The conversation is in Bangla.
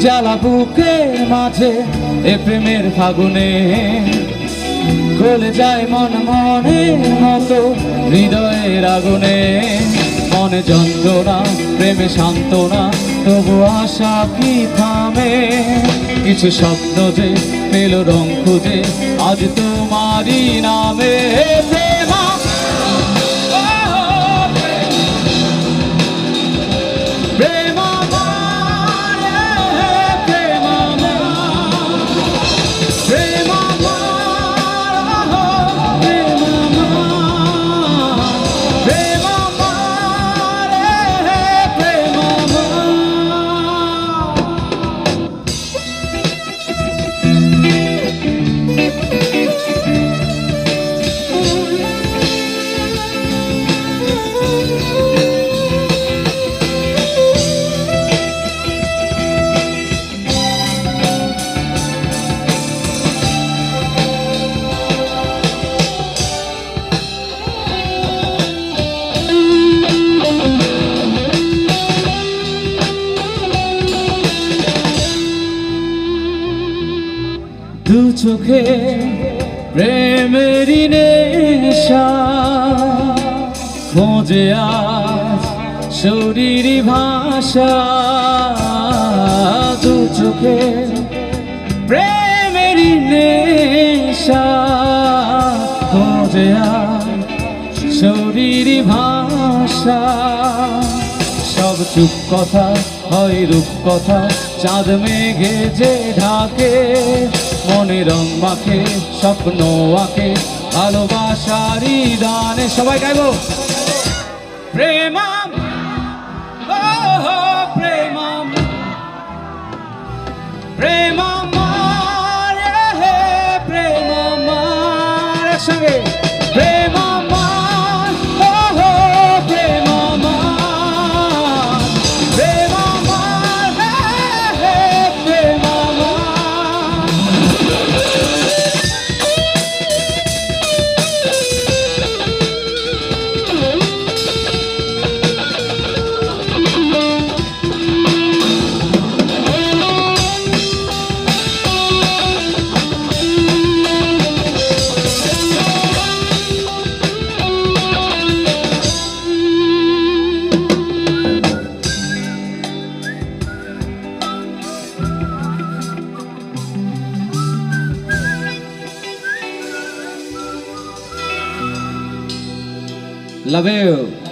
জ্বালা বুকের মাঝে এ প্রেমের ফাগুনে। গলে যায় মন মনে মতো হৃদয়ের আগুনে। মনে যন্ত্রণা, প্রেমে সান্ত্বনা, তবু আশা কি থামে? কিছু স্বপ্ন যে, পেল রং খুঁজে, আজ তোমারই নামে। দু চোখে প্রেমের নেশা, খোঁজে আজ শরীর ভাষা। দু চোখে প্রেমের নেশা, খোঁজে আজ শরীর ভাষা। সব চুপ কথা হয় রূপ কথা, চাঁদ মেঘে যে ঢাকে। মনে রং মাখে স্বপ্ন আঁকে ভালোবাসারি দানে সবাই গাইব। প্রেমাম প্রেমাম। প্রেমাম প্রেমাম একসঙ্গে। Lavelle.